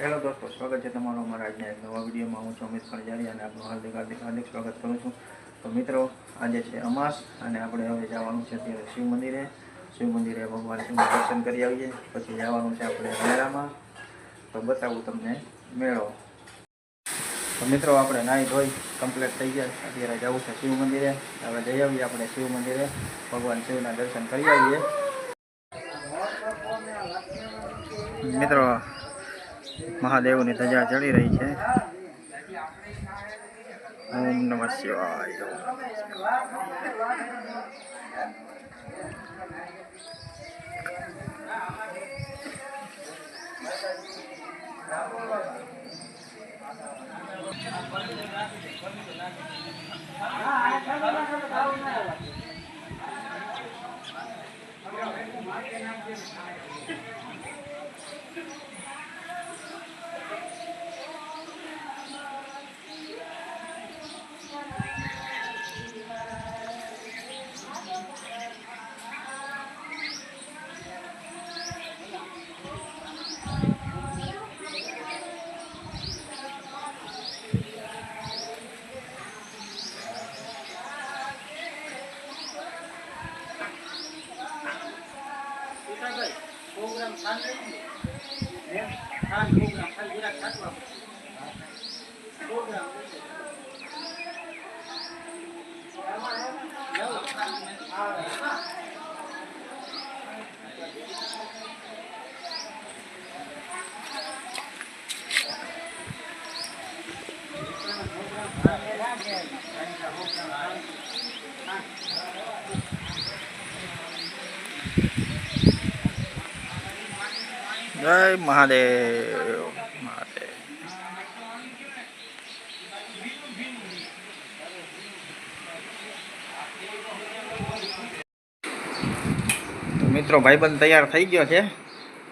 Hello દોસ્તો, સ્વાગત છે તમારું અમારા આજના એક નવા વિડીયોમાં. હું છું અમિત કણજારી અને આપનું હાર્દિક હાર્દિક હાર્દિક સ્વાગત કરું છું. તો મિત્રો, આજે છે અમાસ અને આપણે હવે જવાનું છે અત્યારે શિવ મંદિરે. શિવ મંદિરે ભગવાન શિવનું દર્શન કરી આવીએ. પછી જવાનું છે આપણે મેળામાં. તો બતાવું તમને મેળો. તો મિત્રો, આપણે નાહી ધોઈ કમ્પ્લીટ થઈ ગયા. અત્યારે જવું છે શિવ મંદિરે. હવે જઈ આવીએ આપણે શિવ મંદિરે. ભગવાન શિવના દર્શન કરી આવીએ. મિત્રો મહાદેવની ધજા ચડી રહી છે ઓમ નમઃ શિવાય. પ્રોગ્રામ જય મહાદેવ. મહાદેવ તો મિત્રો ભાઈબંધ તૈયાર થઈ ગયો છે.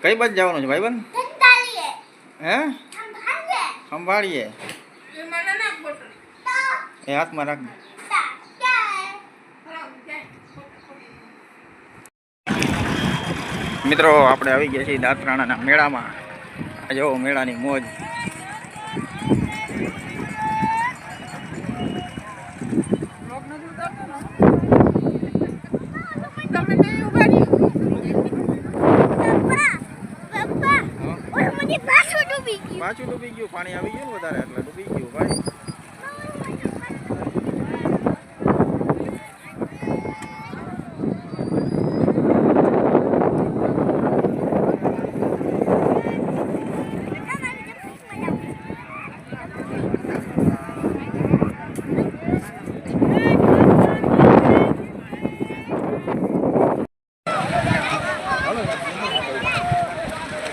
કઈ બાજુ જવાનું છે ભાઈબંધ? હે? સંભાળીએ. એ હાથમાં રાખ મિત્રો આપણે આવી ગયા છીએ દાંતરાણાના મેળામાં. આ જો મેળાની મોજ. પાછું ડૂબી ગયું પાણી આવી ગયું ને વધારે એટલે ડૂબી ગયું ભાઈ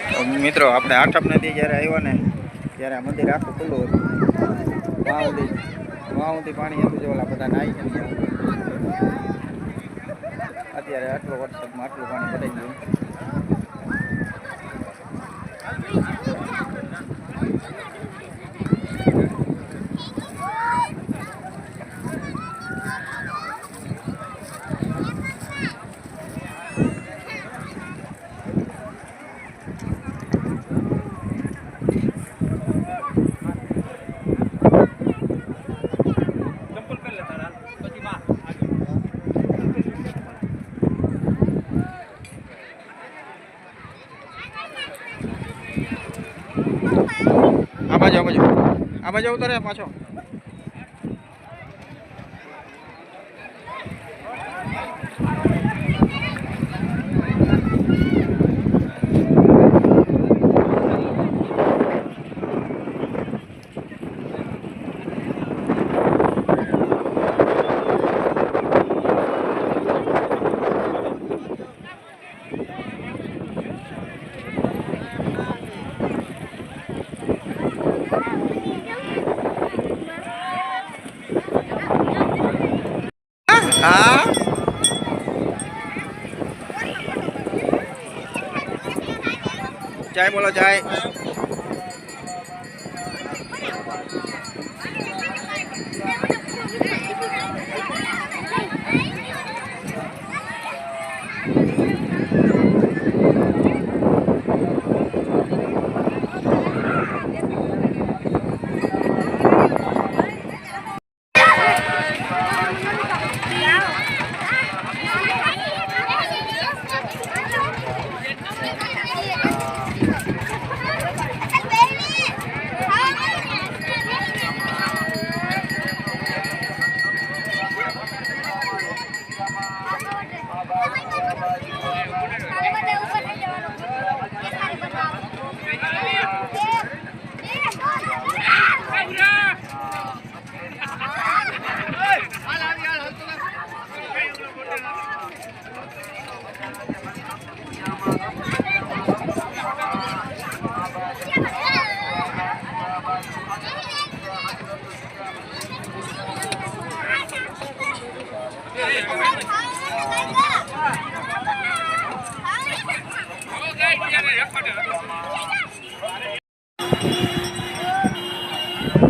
તો મિત્રો આપણે આઠમ નદી જ્યારે આવ્યા ને, ત્યારે આ મંદિર આખું ખુલ્લું હતું. વાં સુધી વાં પાણી હતું જે ઓલા બધા જાય અત્યારે આટલો વરસાદમાં આટલું પાણી ભરાઈ ગયું આ બાજુ આ બાજુ આ બાજુ ઉતરે પાછો. chạy bola chạy Yeah.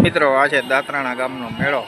મિત્રો આ છે દાતરાણા ગામનો મેળો.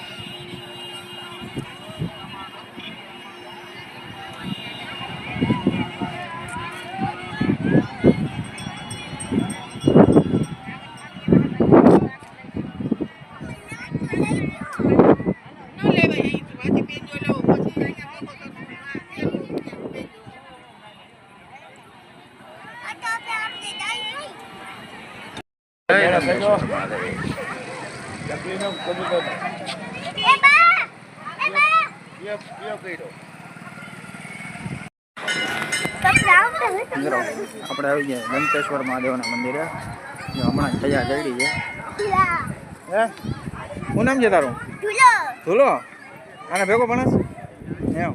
મિત્રો આપણે આવી ગયા દંતેશ્વર મહાદેવના મંદિરે જો હમણાં જ તૈયાર જડી છે હે શું નામ છે તારું ધૂલો આને ભેગો ભણસ એમ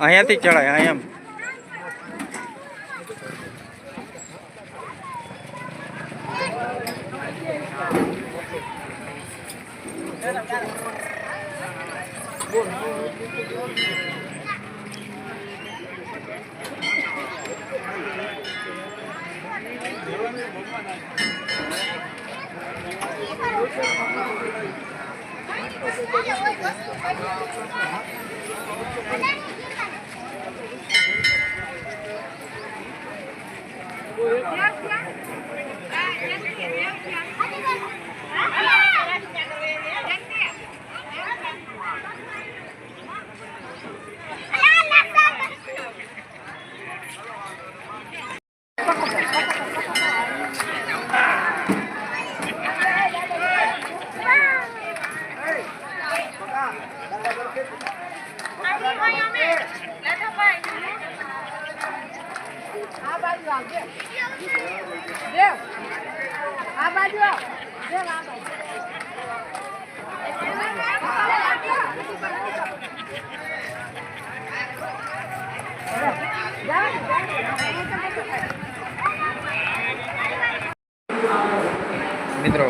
અહીંયાથી ચડાય અહીંયા. 我我我我我我我我 મિત્રો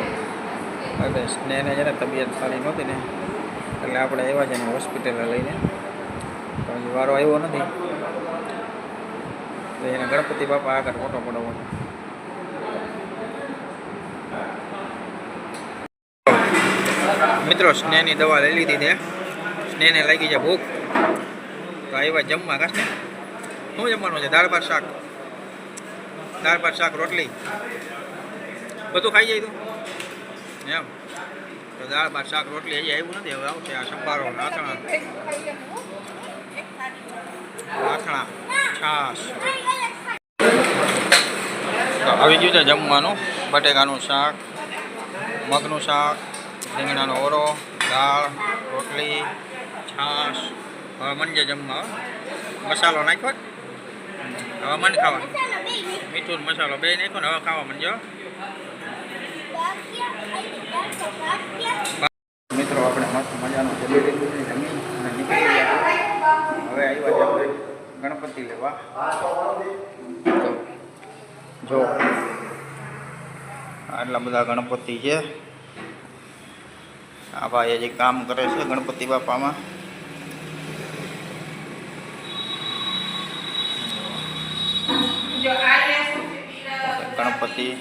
સ્નેહને છે ને તબિયત સારી નહોતી ને, એટલે આપણે આવ્યા છે ને હોસ્પિટલે લઈને. હજી વારો આવ્યો નથી. તો એને ગણપતિ બાપા આગળ ફોટો પડાવવાનો મિત્રો, સ્નેહની દવા લઈ લીધી છે. સ્નેહને લાગી છે ભૂખ. તો આવ્યા જમવા કાશ ને શું જમવાનું છે? દાળ ભાત શાક. દાળ ભાત શાક, રોટલી. બધું ખાઈ જાય તું? એમ. તો દાળ ભાત શાક, રોટલી હજી આવ્યું નથી. હવે આવશે આ સંભારો રાથણા રાથણા છાશ તો આવી ગયું છે જમવાનું બટેકાનું શાક મગનું શાક રીંગણાનો ઓરો દાળ રોટલી છાશ હવે મનજે જમવા હો. મસાલો નાખ્યો જ? હવે મન ખાવાનું મીઠું ને મસાલો બે નાખ્યો ને હવે ખાવા મનજો મિત્રો આપણે મસ્ત મજાનું જમી લીધું છે જમી અને નીકળી ગયા હવે આવ્યા છે આપણે ગણપતિ લેવા. જો. આટલા બધા ગણપતિ છે. આ ભાઈ હજી કામ કરે છે ગણપતિ બાપામાં. ગણપતિ.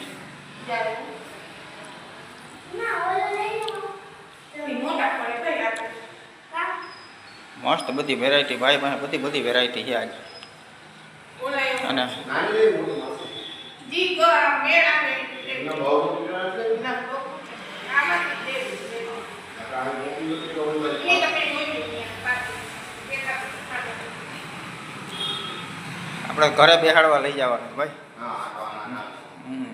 મસ્ત બધી વેરાયટી ભાઈ પાસે બધી બધી વેરાયટી છે આજ. અને આપણે ઘરે બેહાડવા લઈ જવાનું ભાઈ. હમ.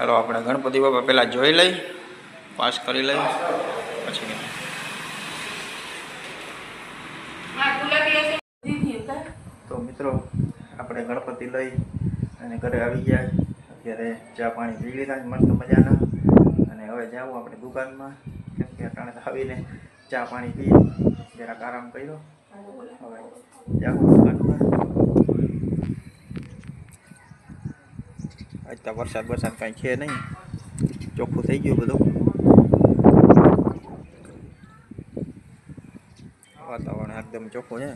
ચાલો આપણે ગણપતિ બાપા પહેલાં જોઈ લઈ, પાસ કરી લઈ, પછી તો મિત્રો, આપણે ગણપતિ લઈ અને ઘરે આવી ગયા. અત્યારે ચા પાણી પી લીધા, મસ્ત મજાના. અને હવે જાવું આપણે દુકાનમાં, કેમ કે અટાણે આવીને ચા પાણી પી, જરાક આરામ કર્યો. હવે જાવું દુકાનમાં. kita whatsapp whatsapp kain chen này chụp phụ thấy vui lúc và tàu hạt đầm chốt của nhé